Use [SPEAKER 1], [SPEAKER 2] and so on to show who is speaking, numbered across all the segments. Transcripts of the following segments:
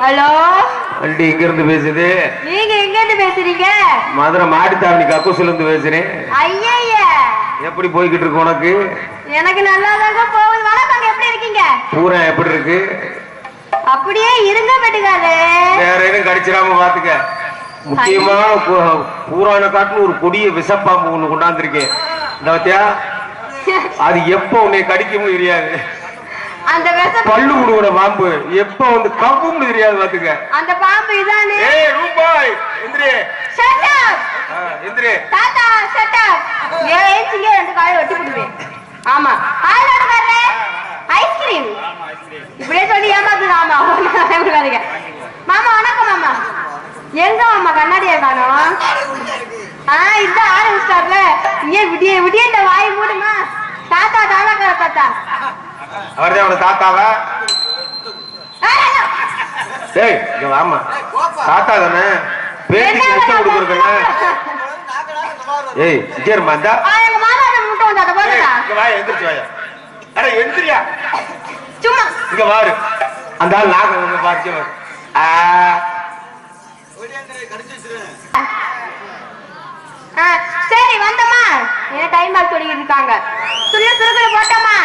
[SPEAKER 1] Hello
[SPEAKER 2] வண்டி எங்க இருந்து பேசுது?
[SPEAKER 1] நீங்க எங்க இருந்து பேசுறீங்க?
[SPEAKER 2] மதுரை மாட்டுத்தாவணி கக்கூசுல இருந்து பேசுறேன்.
[SPEAKER 1] ஐயய்ய
[SPEAKER 2] எப்படி போய்கிட்டு இருக்கு உனக்கு?
[SPEAKER 1] எனக்கு நல்லா போகுது. வணக்கம் எப்படி இருக்கீங்க?
[SPEAKER 2] பூரா எப்படி இருக்கு?
[SPEAKER 1] அப்படியே இருங்க பெட்டுக்காரு.
[SPEAKER 2] வேற எதுவும் கடிச்சிடாம பாத்துக்க. முக்கியமான பூ- பூரான காட்டுல ஒரு கொடிய விஷப்பாம்பு ஒண்ணு கொண்டாந்துருக்கேன். அது எப்ப உன்னை கடிக்கும்னு தெரியாது.
[SPEAKER 1] அந்த விஷம்
[SPEAKER 2] பல்லு விடுகிற பாம்பு. எப்ப வந்து கவ்வும்னு தெரியாது பாத்துக்க
[SPEAKER 1] அந்த பாம்பு இதானே?
[SPEAKER 2] ஏய் ரூபாய்.
[SPEAKER 1] Shut up!
[SPEAKER 2] ஆ, எந்திரி
[SPEAKER 1] தாத்தா shut up! ஏன் ஏச்சிங்க ரெண்டு காலை வெட்டி போடுவேன் ஆமா. ஆள் எடுக்காரு ஐஸ்கிரீம் இப்படியே சொல்லி ஏமாத்துது ஆமா மாமா வணக்கம் மாமா. எங்க மாமா? கண்ணாடியை காணோம் ஆ இந்த ஆரம்பிச்சிட்டார்ல ஏன் விடிய விடிய இந்த வாய் மூடுமா? தாத்தா தாதாக்கார தாத்தா.
[SPEAKER 2] அவர்தான் அவன தாத்தாவா. டேய் இங்க வாமா தாத்தா தானே? பேட்டிக்கு
[SPEAKER 1] தாத்தா?
[SPEAKER 2] கொடுக்குறதுங்க. ஏய் இங்க
[SPEAKER 1] முட்டை போட்டுடா
[SPEAKER 2] இங்க வா எந்திரிச்சு வாயா. அட எந்திரியா.
[SPEAKER 1] சும்மா.
[SPEAKER 2] இங்க வாரு. அந்த ஆள் நாகம் பாத்து வாரு. ஆ.
[SPEAKER 1] சரி வந்தம்மா. என்ன டைம் சொல்லிக்கிட்டு இருக்காங்க. சுள்ளு சுருக்குல போட்டோமா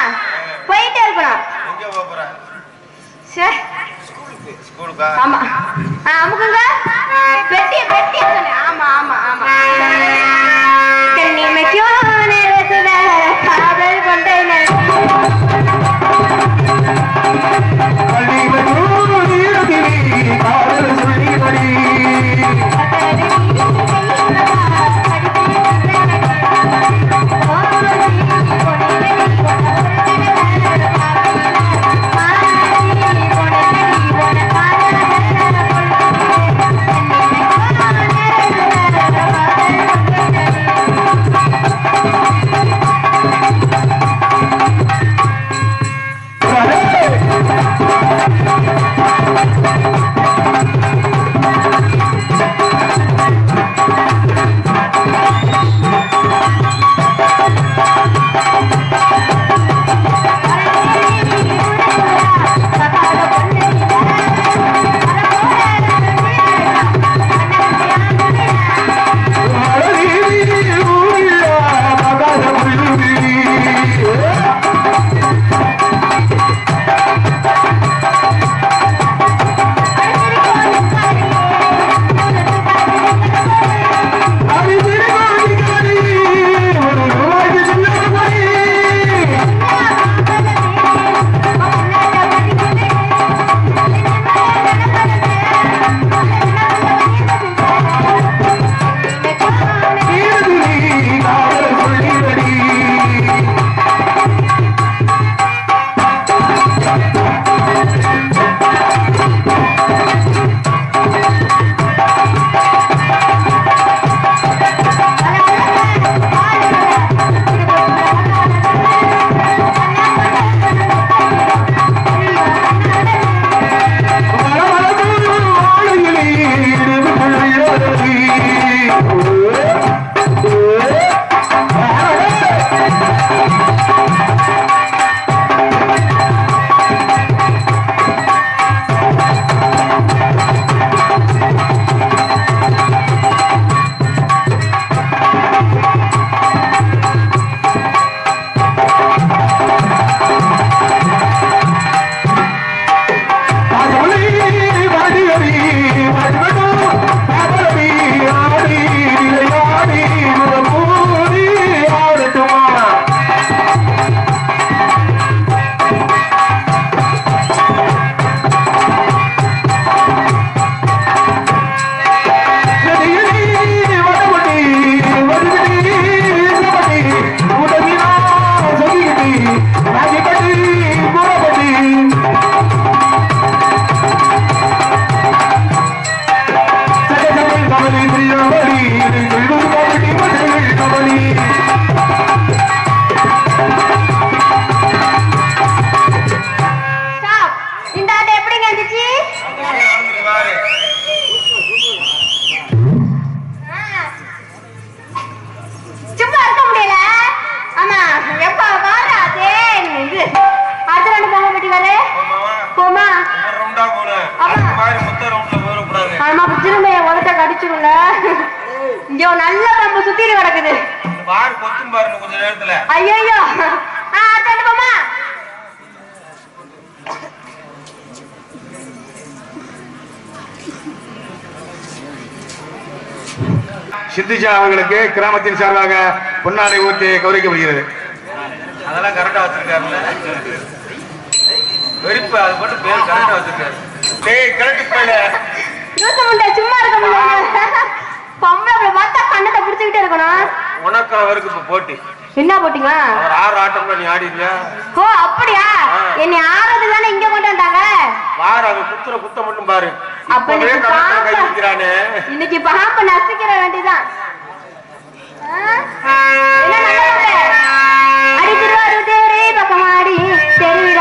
[SPEAKER 1] போயிட்டே இருக்கணும்
[SPEAKER 2] எங்க போற?
[SPEAKER 1] சரி
[SPEAKER 2] ஸ்கூலுக்கா
[SPEAKER 1] ஆமா. ஆ, அமுக்குங்க. பெட்டி பெட்டி சொன்னேன் வச்சிருல இங்க ஒரு நல்ல பம்பு சுத்திட்டு கிடக்குது.
[SPEAKER 2] பாரு கொத்தும் பாருங்க கொஞ்ச நேரத்துல.
[SPEAKER 1] ஐயோ ஆ தட்டுப்போமா
[SPEAKER 2] சித்திஜா அவங்களுக்கு கிராமத்தின் சார்பாக பொன்னாடை ஊற்றி கௌரவிக்கப்படுகிறது. அதெல்லாம் கரெக்டா வச்சிருக்காருல்ல. வெறுப்பு அது மட்டும் பேர் கரெக்டா வச்சிருக்காரு. டேய் கரெக்ட் போயில
[SPEAKER 1] யூச முண்டை சும்மா இருக்க முடியாது பொம்பளை பார்த்தா கண்ணத்தை பிடிச்சுக்கிட்டே இருக்கணும்.
[SPEAKER 2] உனக்கு அவருக்கு இப்ப போட்டி.
[SPEAKER 1] என்ன போட்டீங்களா
[SPEAKER 2] அவர் ஆறு ஆட்டம்ல நீ ஆடி இல்ல
[SPEAKER 1] ஓ அப்படியா. என்னை ஆறது தானே இங்க கொண்டு வந்தாங்க?
[SPEAKER 2] வாரு அவன் குத்துற குத்த மட்டும் பாரு.
[SPEAKER 1] அப்ப இன்னைக்கு பாப்பா. நசுக்கிற வேண்டியதான்? அடி திருவாரூர் தேரே பக்கமாடி தெரியுற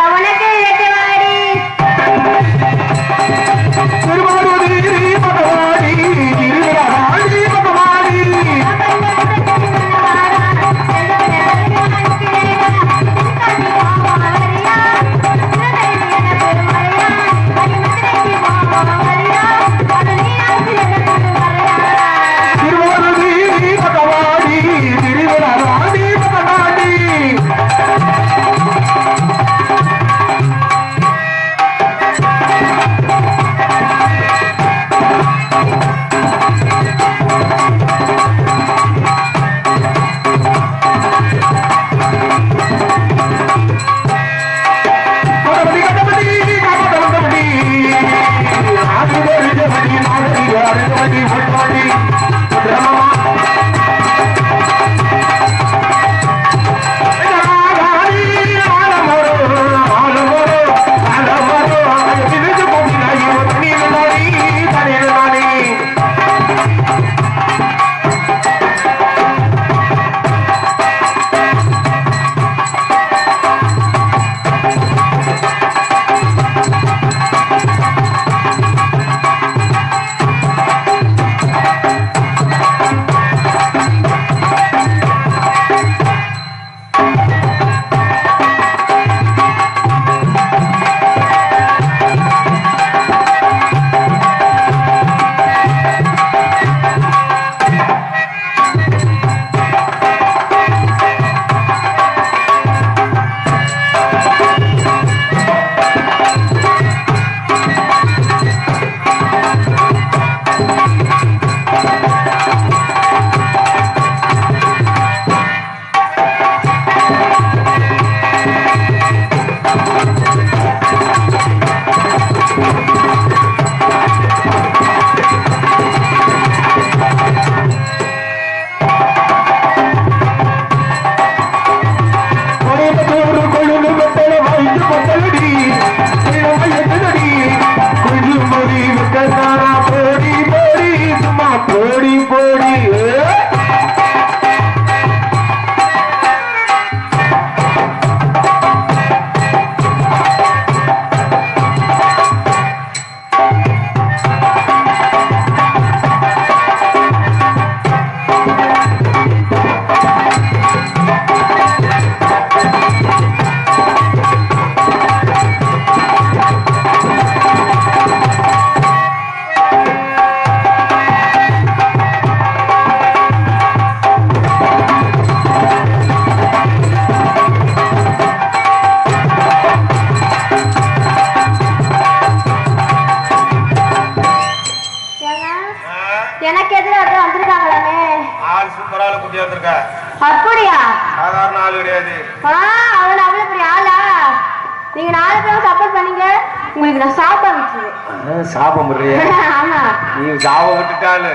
[SPEAKER 2] நீ சாபம் விட்டுட்டாலு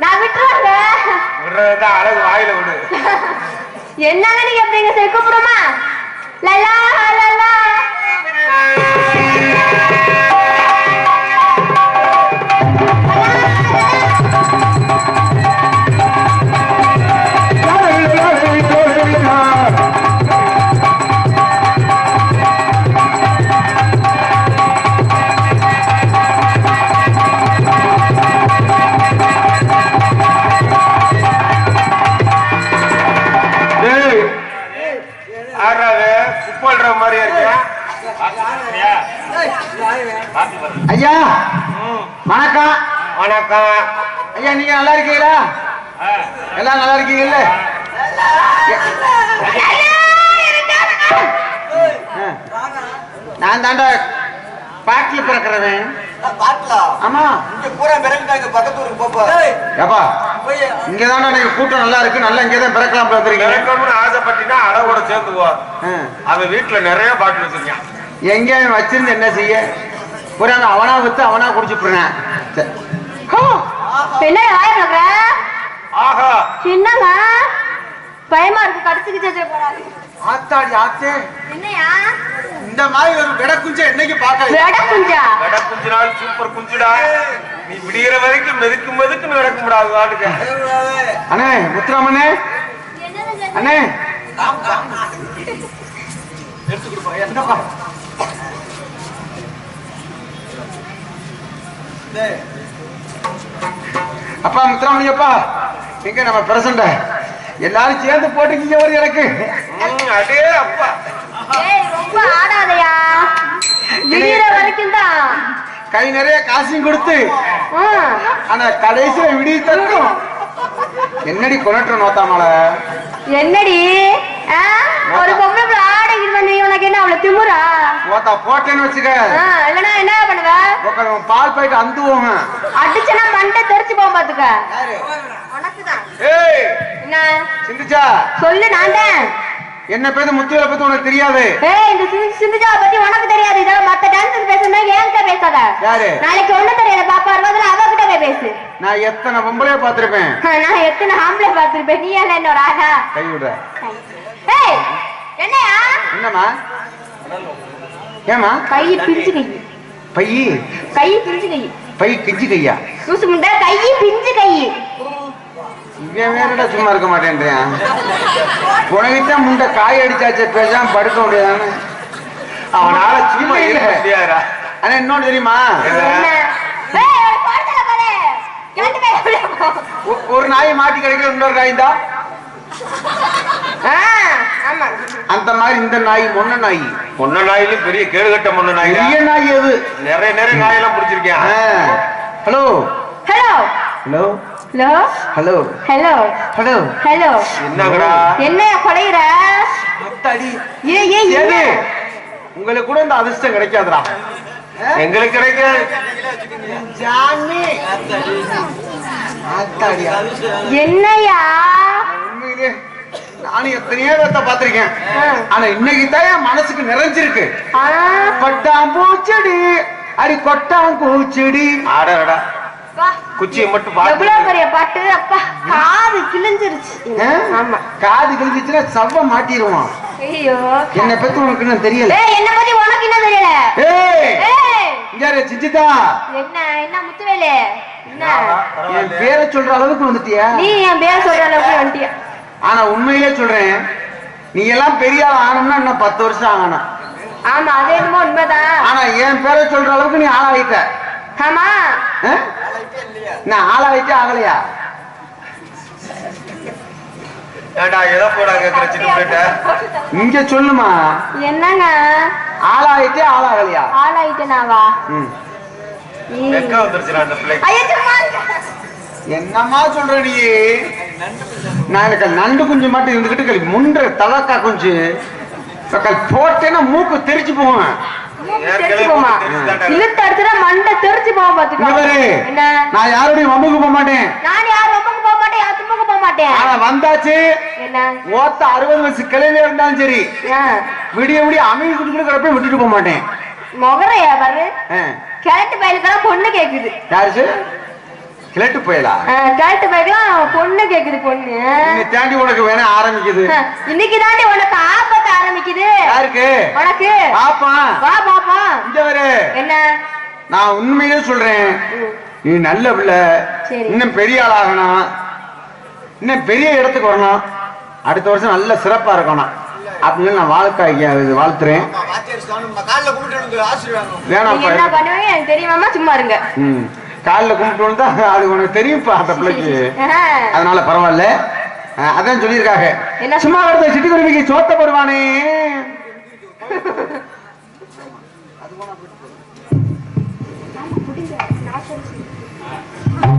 [SPEAKER 1] நான் விட்டுருவாங்க
[SPEAKER 2] விடுறதுதான் அழகு வாயில விடு.
[SPEAKER 1] என்னங்க நீங்க எப்படிங்க சரி கூப்பிடுமா லலா லலா
[SPEAKER 3] இங்க
[SPEAKER 4] தாண்டா நீங்க கூட்டம் நல்லா இருக்கு. நல்லா இங்கே தான் பிறக்கலாம் பிறக்கிறீங்க
[SPEAKER 2] இறக்கணும்னு ஆசைப்பட்டீங்கன்னா அளவோட சேர்ந்துக்குவா
[SPEAKER 4] ஆ.
[SPEAKER 2] அவன் வீட்டுல நிறைய பாட்டில் வச்சிருக்கான்
[SPEAKER 4] எங்க அவன் வச்சிருந்து என்ன செய்ய? பூரா அவன் அவனா வித்து அவனா குடிச்சுப்புறேன் சரி. ஹோ.
[SPEAKER 1] என்ன ஆயிரம்
[SPEAKER 2] ஆஹா.
[SPEAKER 1] என்னங்க பயமா இருக்கு கடிச்சுக்கிச்சு போறாரு
[SPEAKER 4] ஆத்தாடி ஆத்தே.
[SPEAKER 1] என்னையா?
[SPEAKER 4] இந்த மாதிரி ஒரு விட குஞ்ச என்னைக்கு பார்க்கல
[SPEAKER 1] வெட குஞ்சா
[SPEAKER 2] வெட குஞ்சு நாள் சூப்பர் குஞ்சுடா. நீ விடிகிற வரைக்கும் மெதுக்கு மெதுக்குன்னு நடக்க முடியாது வாட்டுக்கு
[SPEAKER 4] அண்ணே முத்துராமண்ணே. அண்ணே? அப்பா முத்துராமணியப்பா எங்க நம்ம பிரசண்ட? எல்லாரும் சேர்ந்து போட்டுக்கிங்க ஒரு எனக்கு
[SPEAKER 2] அடே அப்பா.
[SPEAKER 1] ஏய் ரொம்ப ஆடாதயா? விடிகிற வரைக்கும் தான்
[SPEAKER 4] கை நிறைய காசையும் கொடுத்து. ஆனா கடைசியில விடிய தட்டும் என்னடி கொலட்டுற நோத்தாமல?
[SPEAKER 1] என்னடி? ஆ? ஒரு பொம்பளை பிள்ளை ஆடைக்கு வந்து உனக்கு என்ன அவ்வளவு திமுறா?
[SPEAKER 4] ஓத்தா போட்டேன்னு வச்சுக்க.
[SPEAKER 1] ஆ, இல்லைன்னா என்ன பண்ணுவ?
[SPEAKER 4] உக்காந்து உன் பால் போயிட்டு அந்துவோங்க.
[SPEAKER 1] அடிச்சனா மண்டை தெரிச்சு போகும் பாத்துக்க. உனக்குதான்.
[SPEAKER 4] ஏய்!
[SPEAKER 1] என்ன?
[SPEAKER 4] சிந்திச்சா?
[SPEAKER 1] சொல்லு நான் தான்.
[SPEAKER 4] என்ன பேரு முத்துவேல பத்தி உனக்கு தெரியாது?
[SPEAKER 1] ஏய் இந்த சிந்து சிந்துஜாவை பத்தி உனக்கு தெரியாது. இதோ மத்த டான்ஸ் பேசுனா என்கிட்ட பேசாத.
[SPEAKER 4] யாரு?
[SPEAKER 1] நாளைக்கு ஒண்ணு தெரியல. பாப்பா வருவதுல அவகிட்ட போய் பேசு.
[SPEAKER 4] நான் எத்தனை பொம்பளைய பார்த்திருப்பேன்?
[SPEAKER 1] நான் எத்தனை ஆம்பளை பார்த்திருப்பேன்? நீ என்ன என்னோட ஆகா
[SPEAKER 4] கை விடுற.
[SPEAKER 1] ஏய் என்னையா?
[SPEAKER 4] என்னம்மா? ஏமா
[SPEAKER 1] கை பிஞ்சு கை.
[SPEAKER 4] பையி
[SPEAKER 1] கை பிஞ்சு கை.
[SPEAKER 4] பை கிஞ்சி கையா?
[SPEAKER 1] லூசு முண்டை கை பிஞ்சு கை.
[SPEAKER 4] இவன் வேறடா சும்மா இருக்க மாட்டேன்றியான் உனக்குத்தான் முண்டை காய் அடிச்சாச்சே பேசாம படுக்க முடியாதானே
[SPEAKER 2] அவனால சும்மா இருக்க
[SPEAKER 4] ஆனா இன்னொன்னு தெரியுமா?
[SPEAKER 1] ஒரு
[SPEAKER 4] நாய் மாட்டி கிடைக்கிற இன்னொரு நாய் தான் அந்த மாதிரி இந்த நாய் மொன்ன நாய்.
[SPEAKER 2] முன்ன நாயிலும் பெரிய கேடுகட்ட முன்ன நாய்.
[SPEAKER 4] பெரிய நாய் எது?
[SPEAKER 2] நிறைய நிறைய நாயெல்லாம் பிடிச்சிருக்கேன்
[SPEAKER 4] hello.
[SPEAKER 1] Hello.
[SPEAKER 4] Hello.
[SPEAKER 1] Hello?
[SPEAKER 4] Hello.
[SPEAKER 1] Hello.
[SPEAKER 4] Hello.
[SPEAKER 1] Hello.
[SPEAKER 2] என்னங்கடா?
[SPEAKER 1] என்ன கொலையிற
[SPEAKER 4] அத்தாடி
[SPEAKER 1] ஏ ஏ என்ன
[SPEAKER 4] உங்களுக்கு கூட இந்த அதிர்ஷ்டம் கிடைக்காதுடா.
[SPEAKER 2] எங்களுக்கு கிடைக்காது
[SPEAKER 4] ஜாமி. அத்தாடியா
[SPEAKER 1] என்னையா?
[SPEAKER 4] உண்மையிலே நானும் எத்தனையோ பேர்த்த பார்த்திருக்கேன்.
[SPEAKER 1] ஆ.
[SPEAKER 4] ஆனா இன்னைக்கு தான் என் மனசுக்கு நிறைஞ்சிருக்கு.
[SPEAKER 1] ஆ,
[SPEAKER 4] பட்டாம்பூச்செடி அடி கொட்டாம்பூச்செடி.
[SPEAKER 2] ஆடடா
[SPEAKER 1] வா.
[SPEAKER 2] குச்சியை மட்டும்
[SPEAKER 1] எவ்வளவு பெரிய பாட்டு அப்பா? காது கிழிஞ்சிருச்சு.
[SPEAKER 4] ஆ?
[SPEAKER 1] ஆமா.
[SPEAKER 4] காது கிழிஞ்சிச்சுன்னா சவ்வ மாட்டிடுவான்.
[SPEAKER 1] ஐயோ.
[SPEAKER 4] என்னை பத்தி உனக்கு தெரியல.
[SPEAKER 1] ஏய் என்ன பத்தி உனக்கு என்ன தெரியல.
[SPEAKER 4] ஏய்!
[SPEAKER 1] ஏய்!
[SPEAKER 4] இங்க யாரு, சிச்சிதா
[SPEAKER 1] என்ன என்ன முத்துவேலு? என்ன?
[SPEAKER 4] என் பேரை சொல்ற அளவுக்கு வந்துட்டியா?
[SPEAKER 1] நீ என் பேர் சொல்ற அளவுக்கு வந்துட்டியா?
[SPEAKER 4] ஆனா உண்மையிலே சொல்றேன். நீ எல்லாம் பெரிய ஆள் ஆகணும்னா இன்னும் பத்து வருஷம் ஆகணும்.
[SPEAKER 1] ஆமா அது என்னமோ உண்மைதான்.
[SPEAKER 4] ஆனா என் பேரை சொல்ற அளவுக்கு நீ ஆளாயிட்ட.
[SPEAKER 1] ஆமா.
[SPEAKER 4] நான் ஆளாயிட்டே ஆகலையா?
[SPEAKER 2] ஏண்டா எதை போடா சின்ன பிள்ளைட்ட
[SPEAKER 4] இங்க சொல்லுமா?
[SPEAKER 1] என்னங்க?
[SPEAKER 4] ஆளாயிட்டே ஆளாகலையா
[SPEAKER 1] ஆளாயிட்டேனாவா.
[SPEAKER 2] வெக்க வந்துருச்சுடா அந்த பிள்ளைக்கு.
[SPEAKER 4] என்னம்மா சொல்ற நீ? நான் நண்டு குஞ்சு மட்டும் இருந்துகிட்டு முன்ற தலக்கா குஞ்சு. போட்டேன்னா மூக்கு தெரிச்சு போவேன்
[SPEAKER 1] மூக்கு
[SPEAKER 2] ஏற்கனவே
[SPEAKER 1] தெரிச்சு போமா
[SPEAKER 2] மூக்கு தெரிச்சுதான்டா.
[SPEAKER 1] இழுத்து அடிச்சுனா மண்டை தெரிச்சு போக பாத்துக்கோ
[SPEAKER 4] நான் யாரோடையும் வம்புக்கு போக மாட்டேன்.
[SPEAKER 1] நான் யார் ரொம்பக்கு போக மாட்டேன் யார் தும்பக்கு போக மாட்டேன்?
[SPEAKER 4] ஆனா வந்தாச்சு.
[SPEAKER 1] என்ன?
[SPEAKER 4] ஓத்த அறுபது வயசு கிளையில இருந்தாலும் சரி. விடிய விடிய அமைதி கொடுக்குறப்ப விட்டுட்டு போக மாட்டேன்.
[SPEAKER 1] முகரையா பாரு. கிழட்டு பையலுக்கெல்லாம் பொண்ணு கேக்குது.
[SPEAKER 4] யாரு கிழட்டு போயலா?
[SPEAKER 1] ஆ, கிழட்டு பையலுக்கெல்லாம் பொண்ணு கேக்குது பொண்ணு.
[SPEAKER 4] தாண்டி உனக்கு வேணா ஆரம்பிக்குது.
[SPEAKER 1] இன்னைக்கு தாண்டி உனக்கு ஆபத்து ஆரம்பிக்குது.
[SPEAKER 4] யாருக்கு?
[SPEAKER 1] உனக்கு.
[SPEAKER 4] பாப்பா.
[SPEAKER 1] வா பாப்பா.
[SPEAKER 4] இங்க வரு.
[SPEAKER 1] என்ன?
[SPEAKER 4] நான் உண்மையிலே சொல்றேன். நீ நல்ல பிள்ளை. இன்னும் பெரிய ஆளாகணும் இன்னும் பெரிய இடத்துக்கு வரணும். அடுத்த வருஷம் நல்ல சிறப்பா இருக்கணும். அப்படின்னு நான் வாழ்க்கை வாழ்த்துறேன். வேணாம்
[SPEAKER 1] பண்ணுவீங்க? எனக்கு தெரியுமாமா சும்மா இருங்க.
[SPEAKER 4] ம். காலில் கும்பிட்டு வந்தா அது உனக்கு தெரியும்ப்பா அந்த பிள்ளைக்கு. அதனால பரவாயில்ல. அதான் சொல்லியிருக்காங்க. சும்மா வருது சிட்டி குருவிக்கு சோத்த போடுவானே.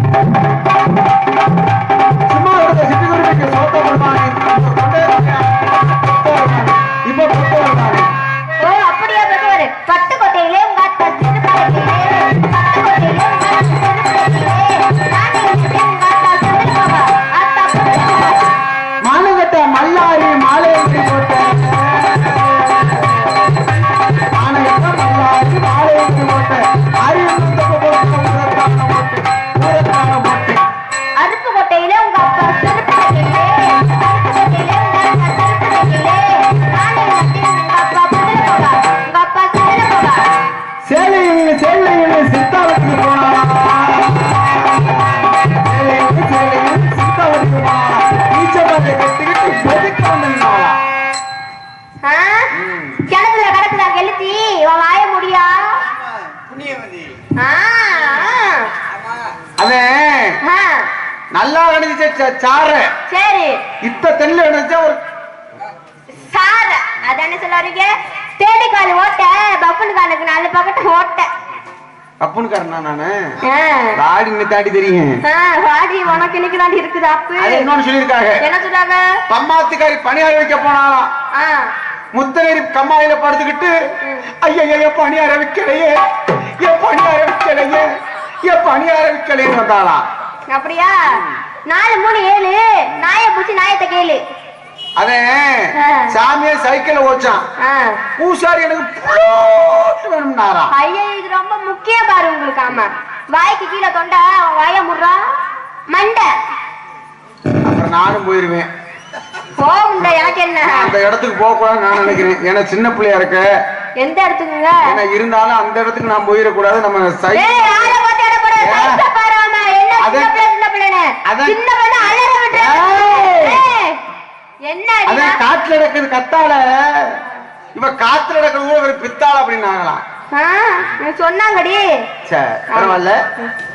[SPEAKER 1] ஆ
[SPEAKER 4] சும்மா நல்லா கணிச்ச சார
[SPEAKER 1] சரி.
[SPEAKER 4] இத்த தெல்ல கணிச்சா ஒரு
[SPEAKER 1] சார அதானே சொல்ல வரீங்க தேடி கால் ஓட்ட பப்புனு காலுக்கு நாலு பக்கத்து ஓட்ட.
[SPEAKER 4] அப்புனுக்காரனா நானு.
[SPEAKER 1] ஆ.
[SPEAKER 4] தாடி தெரியும்.
[SPEAKER 1] ஆ, வாடி உனக்கு இன்னைக்கு தான் இருக்குது அப்பு
[SPEAKER 4] இன்னொன்னு சொல்லியிருக்காங்க.
[SPEAKER 1] என்ன சொல்றாங்க
[SPEAKER 4] பம்மாத்துக்காரி பணியார வைக்க போனாலாம் முத்தநேரி கம்மாயில படுத்துக்கிட்டு ஐயா பணியார வைக்கலையே. என் பணியார வைக்கலையே. என் பணியார வைக்கலைன்னு வந்தாளாம்.
[SPEAKER 1] அப்படியா? நாலு மூணு ஏழு. நாய பூச்சி நாயத்தை கேளு.
[SPEAKER 4] அவன். சாமியை சைக்கிள் ஓச்சான். பூசாரி எனக்கு வேணும்னாரா?
[SPEAKER 1] ஐயா இது ரொம்ப முக்கியம் பாரு உங்களுக்கு ஆமா. வாய்க்கு கீழே தொண்டா வாய முடுறா. மண்டை.
[SPEAKER 4] அப்புறம் நானும் போயிருவேன்.
[SPEAKER 1] போகுண்ட எனக்கு என்ன?
[SPEAKER 4] அந்த இடத்துக்கு போக கூடாதுன்னு நான் நினைக்கிறேன். ஏன்னா சின்ன பிள்ளையா இருக்க.
[SPEAKER 1] எந்த இடத்துக்குங்க?
[SPEAKER 4] ஏன்னா இருந்தாலும் அந்த இடத்துக்கு நான் போயிடக்கூடாது. நம்ம சைக்கிள்
[SPEAKER 1] யாரை பார்த்து எடை போடுற?
[SPEAKER 4] ஏன்?
[SPEAKER 1] சைஸை பாரு ஆமா. என்ன
[SPEAKER 4] அத-
[SPEAKER 1] சின்ன பிள்ளை, சின்ன பிள்ளைன்னு?
[SPEAKER 4] அத-
[SPEAKER 1] சின்ன பிள்ளை அலற விடுற. என்ன?
[SPEAKER 4] அதான் காட்டுல நடக்குது கத்தால. இவ காத்துல நடக்கிறது கூட ஒரு பித்தாள் அப்படின்னாங்களாம்
[SPEAKER 1] சொன்னாங்கடி.
[SPEAKER 4] சரி பரவாயில்ல.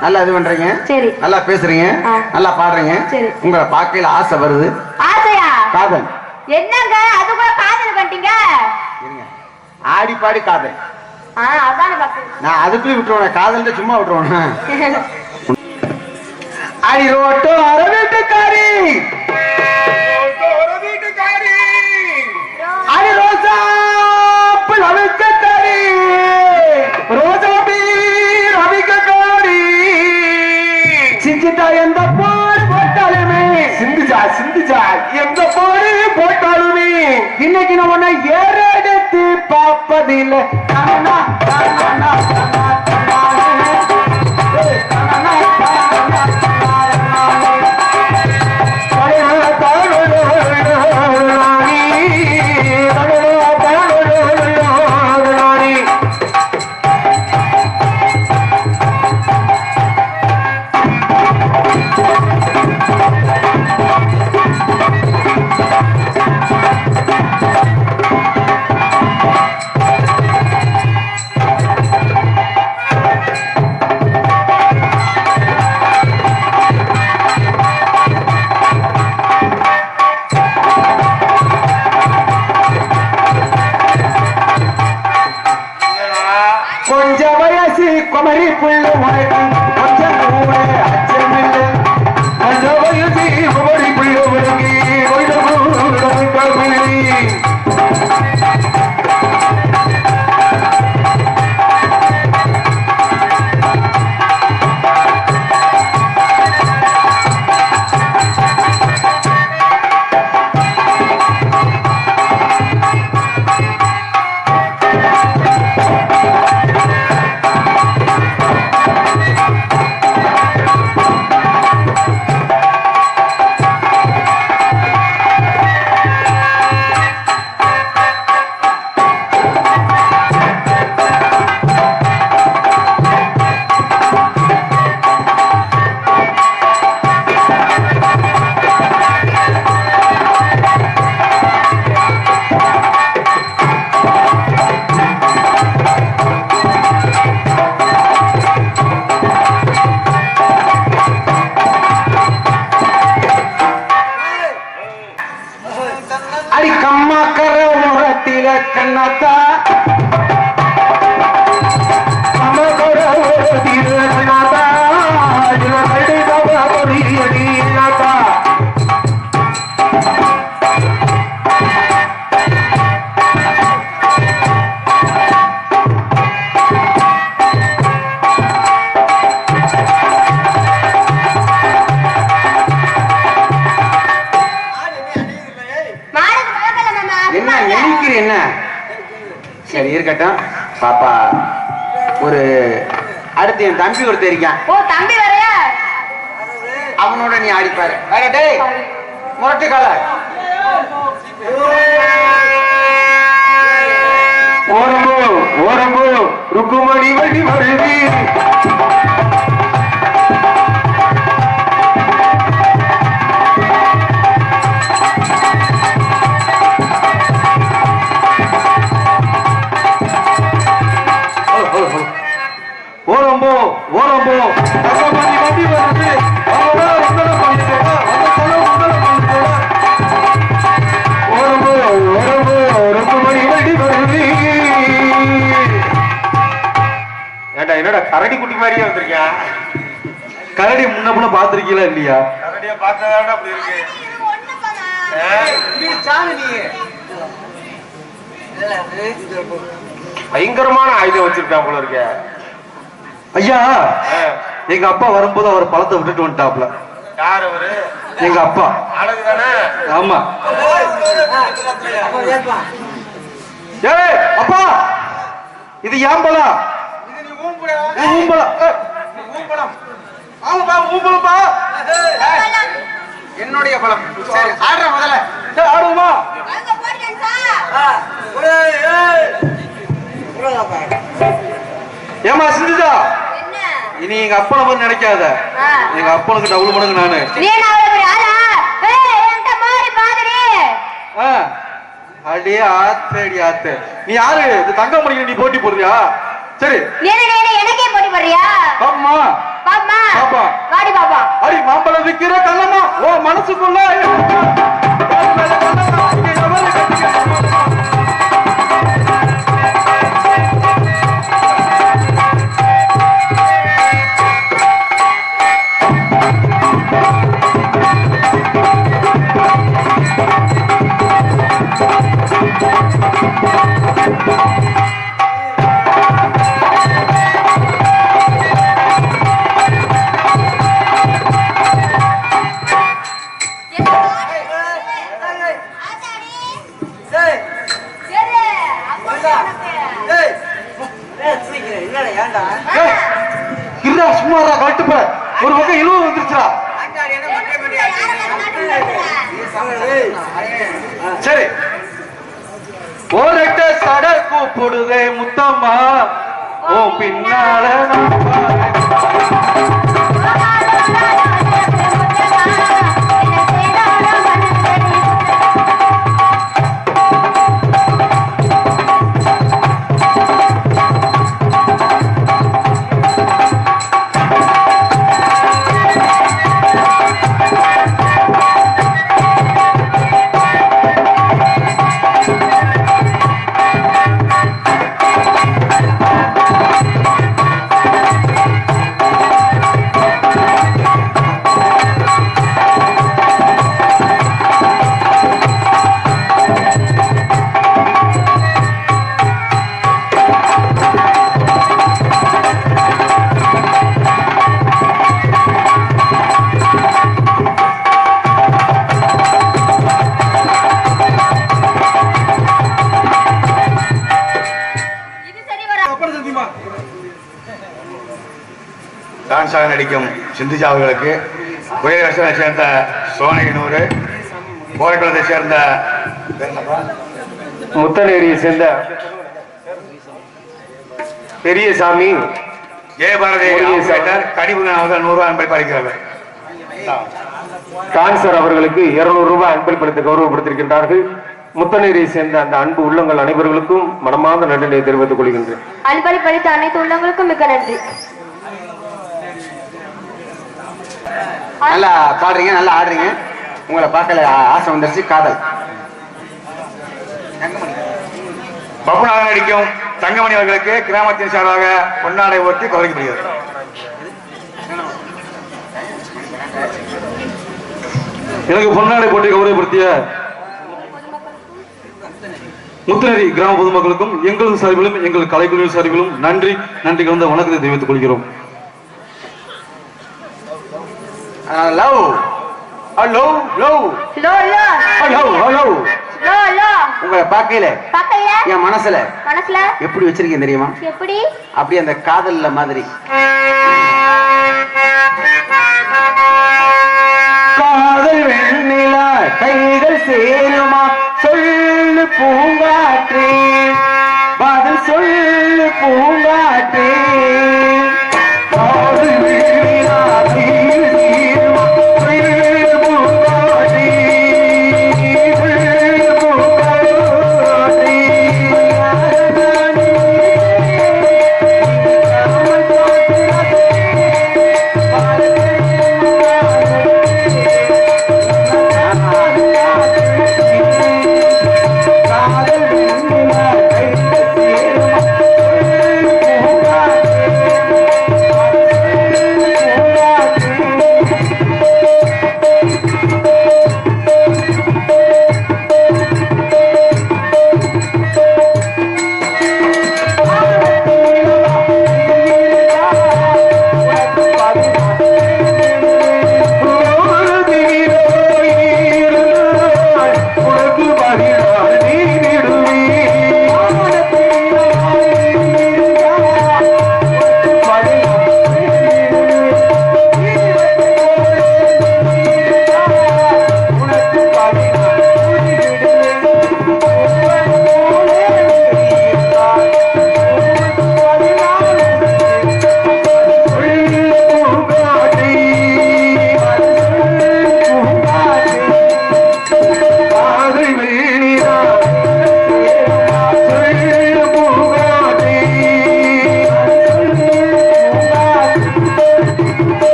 [SPEAKER 4] நல்லா இது பண்றீங்க.
[SPEAKER 1] சரி.
[SPEAKER 4] நல்லா பேசுறீங்க. நல்லா பாடுறீங்க.
[SPEAKER 1] சரி.
[SPEAKER 4] உங்களை பார்க்கையில ஆசை வருது.
[SPEAKER 1] ஆசையா?
[SPEAKER 4] காதல்.
[SPEAKER 1] என்னங்க? அது கூட காதல் பண்ணிட்டீங்க?
[SPEAKER 4] ஆடி பாடி காதல்.
[SPEAKER 1] அதானே
[SPEAKER 4] நான் அதுக்குள்ளே விட்டுருவேன். காதல் சும்மா விட்டுருவேன். அடி ரோட்டோ அரை வீட்டுக்காரி. வீட்டுக்காரி. அடி ரோசா ரவிக்கத்தாரி ரோஜா பீ ரவிக்கத்தாரி சிஞ்சிட்டா எந்த போடு போட்டாலுமே. சிந்துஜா சிந்துஜா எந்த போடு போட்டாலுமே. இன்னைக்கு உன்னை ஏறெடுத்து பார்ப்பதில்லை. குமரி புள்ள உனக்கு பாப்பா. ஒரு அடுத்து என் தம்பி ஒருத்தர் இருக்கான்.
[SPEAKER 1] ஓ தம்பி வரையா
[SPEAKER 4] அவனோட நீ ஆடிப்பாரு. வேற டேய் முரட்டு கால
[SPEAKER 2] ஓரம்போ ஓரம்போ ருக்குமணி வழி வருது. ஓரம்போ தங்கமணி வண்டி வருது செலவு வண்டி வருது ஏண்டா என்னடா கரடி குட்டி மாதிரியே வந்திருக்கியா?
[SPEAKER 5] கரடி முன்ன பின்ன பாத்திருக்கீங்களா இல்லையா?
[SPEAKER 2] கரடியை பார்த்ததாடா அப்படி இருக்கு. பயங்கரமான ஆயுதம் வச்சிருக்கான் போல இருக்க.
[SPEAKER 5] ஐயா எங்க அப்பா வரும்போது அவர் பழத்தை விட்டுட்டு வந்துட்டாப்ல
[SPEAKER 2] யார் அவரு?
[SPEAKER 5] எங்க அப்பா. ஆமா. ஏய் அப்பா! இது ஏன் பழம்?
[SPEAKER 4] என்னுடைய பழம். சரி ஆடுற முதல்ல.
[SPEAKER 5] ஆடுவோமா? ஏமா சிந்துஜா? இனி எங்க அப்பனை மாதிரி நினைக்காத. எங்க அப்பனுக்கு டவுள் மடங்கு நானு.
[SPEAKER 1] நீ என்ன அவ்வளவு பெரிய ஆளா? ஏய் என்கிட்ட மாறி பாதுடி.
[SPEAKER 5] ஆ. அடியே ஆத்து. அடி நீ யாரு? இந்த தங்கமணிக்கு நீ போட்டி போடுறியா? சரி.
[SPEAKER 1] எனக்கே போட்டி போடுறியா?
[SPEAKER 5] பாப்பமா
[SPEAKER 1] பாப்பா
[SPEAKER 5] பாப்பா.
[SPEAKER 1] வாடி பாப்பா.
[SPEAKER 5] அடி மாம்பழம் விக்கிற கல்லமா ஓ மனசுக்குள்ள பின்னால
[SPEAKER 6] டான்ஸாக நடிக்கும் சிந்துஜா அவர்களுக்கு. குயரசனை சேர்ந்த சோனகினூர் கோரைக்குளத்தை சேர்ந்த
[SPEAKER 2] முத்தநேரியை சேர்ந்த பெரியசாமி
[SPEAKER 6] கனிபுதன் அவர்கள் நூறு ரூபாய் அன்பளிப்பு அளிக்கிறார்கள்.
[SPEAKER 2] டான்சர் அவர்களுக்கு இருநூறு ரூபாய் அன்பளிப்படுத்த கௌரவப்படுத்தியிருக்கின்றார்கள். முத்தநேரியை சேர்ந்த அந்த அன்பு உள்ளங்கள் அனைவர்களுக்கும் மனமார்ந்த நன்றியை தெரிவித்துக் கொள்கின்றேன்.
[SPEAKER 1] அன்பளி படித்த அனைத்து உள்ளங்களுக்கும் மிக்க நன்றி.
[SPEAKER 4] நல்லா பாடுறீங்க நல்லா ஆடுறீங்க. உங்களை பார்க்கல ஆசை வந்துருச்சு காதல்.
[SPEAKER 6] பப்புநாதன் நடிக்கும் தங்கமணி அவர்களுக்கு கிராமத்தின் சார்பாக பொன்னாடை ஓட்டி கௌரவிக்கப்படுகிறது.
[SPEAKER 5] எனக்கு பொன்னாடை போட்டி கௌரவப்படுத்திய முத்துநேரி கிராம பொதுமக்களுக்கும் எங்களது சார்பிலும் எங்கள் கலைக்குழுவின் சார்பிலும் நன்றி நன்றி கலந்த வணக்கத்தை தெரிவித்துக் கொள்கிறோம்.
[SPEAKER 1] Love
[SPEAKER 4] hello love
[SPEAKER 1] hello hello
[SPEAKER 4] உங்களை
[SPEAKER 1] பார்க்கல
[SPEAKER 4] என் மனசுல
[SPEAKER 1] மனசுல?
[SPEAKER 4] எப்படி வச்சிருக்கீங்க தெரியுமா?
[SPEAKER 1] எப்படி?
[SPEAKER 4] அப்படி அந்த காதல்ல மாதிரி. காதல் வெண்ணிலா கைகள் சேருமா? சொல்லு பூங்காற்றே. பதில் சொல்லு பூங்காற்றே.